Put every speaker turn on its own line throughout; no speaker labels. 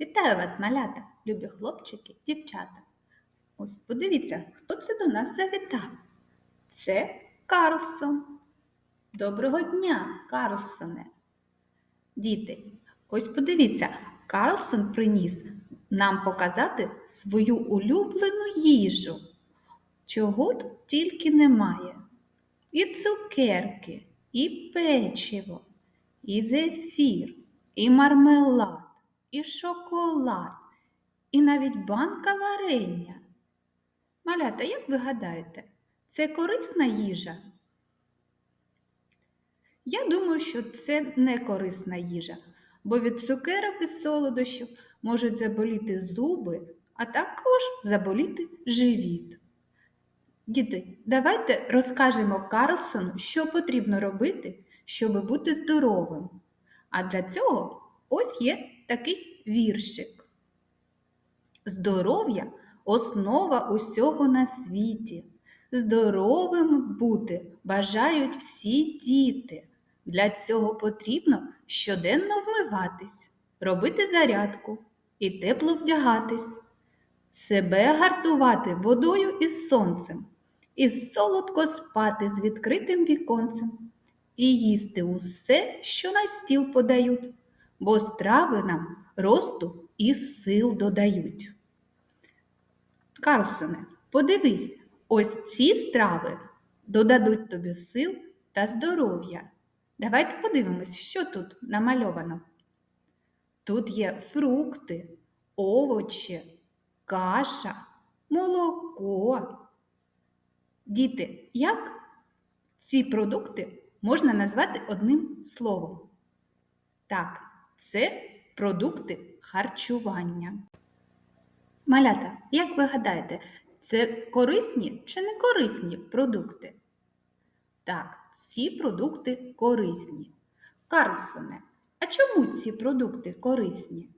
Вітаю вас, малята, любі хлопчики, дівчата. Ось подивіться, хто це до нас завітав. Це Карлсон. Доброго дня, Карлсоне. Діти, ось подивіться, Карлсон приніс нам показати свою улюблену їжу. Чого тут тільки немає. І цукерки, і печиво, і зефір, і мармелад, і шоколад, і навіть банка варення. Малята, як ви гадаєте, це корисна їжа? Я думаю, що це не корисна їжа, бо від цукерок і солодощів можуть заболіти зуби, а також заболіти живіт. Діти, давайте розкажемо Карлсону, що потрібно робити, щоб бути здоровим. А для цього ось є такий віршик. Здоров'я основа усього на світі. Здоровим бути бажають всі діти. Для цього потрібно щоденно вмиватись, робити зарядку і тепло вдягатись, себе гартувати водою із сонцем, і солодко спати з відкритим віконцем, і їсти усе, що на стіл подають, бо страви нам росту і сил додають. Карлсоне, подивись, ось ці страви додадуть тобі сил та здоров'я. Давайте подивимось, що тут намальовано. Тут є фрукти, овочі, каша, молоко. Діти, як ці продукти можна назвати одним словом? Так, це продукти харчування. Малята, як ви гадаєте, це корисні чи не корисні продукти? Так, ці продукти корисні. Карлсоне, а чому ці продукти корисні?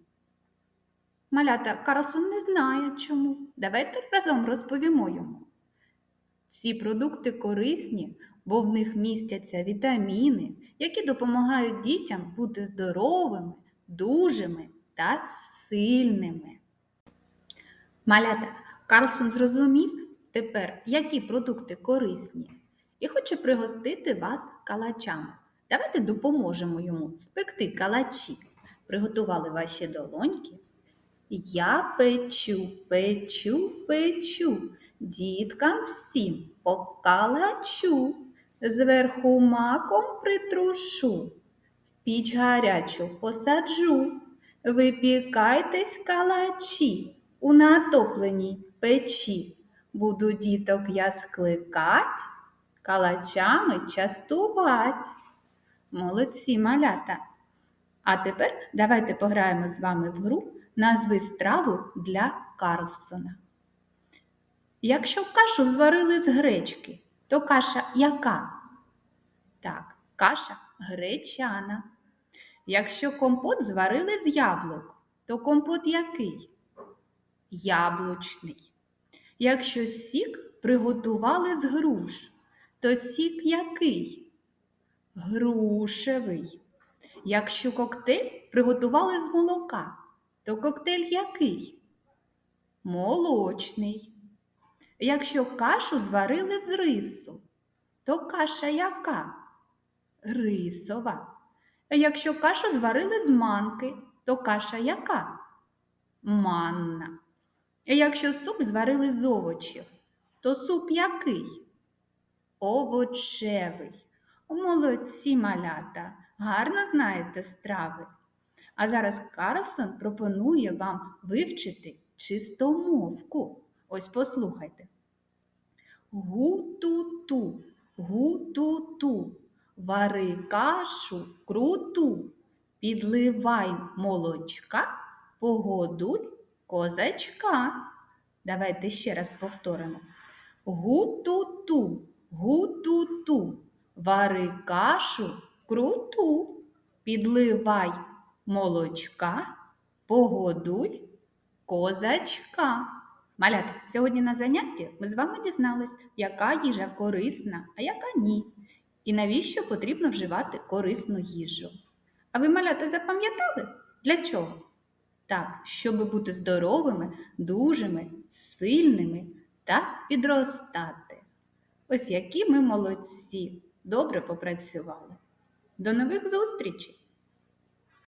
Малята, Карлсон не знає чому. Давайте разом розповімо йому. Ці продукти корисні, бо в них містяться вітаміни, які допомагають дітям бути здоровими, дужими та сильними. Малята, Карлсон зрозумів тепер, які продукти корисні, і хоче пригостити вас калачами. Давайте допоможемо йому спекти калачі. Приготували ваші долоньки. Я печу, печу, печу, діткам всім по калачу, зверху маком притрушу, в піч гарячу посаджу. Випікайтесь калачі у натопленій печі. Буду діток я скликать, калачами частувать. Молодці малята. А тепер давайте пограємо з вами в гру назви страву для Карлсона. Якщо кашу зварили з гречки, то каша яка? Так, каша гречана. Якщо компот зварили з яблук, то компот який? Яблучний. Якщо сік приготували з груш, то сік який? Грушевий. Якщо коктейль приготували з молока, то коктейль який? Молочний. Якщо кашу зварили з рису, то каша яка? Рисова. Якщо кашу зварили з манки, то каша яка? Манна. Якщо суп зварили з овочів, то суп який? Овочевий. Молодці малята, гарно знаєте страви. А зараз Карлсон пропонує вам вивчити чистомовку. Ось послухайте. Гу-ту-ту, гу-ту-ту, вари кашу круту, підливай молочка, погодуй козачка. Давайте ще раз повторимо. Гу-ту-ту, гу-ту-ту, вари кашу круту, підливай молочка, погодуй козачка. Малята, сьогодні на занятті ми з вами дізнались, яка їжа корисна, а яка ні. І навіщо потрібно вживати корисну їжу. А ви, малята, запам'ятали? Для чого? Так, щоб бути здоровими, дужими, сильними та підростати. Ось які ми молодці, добре попрацювали. До нових зустрічей!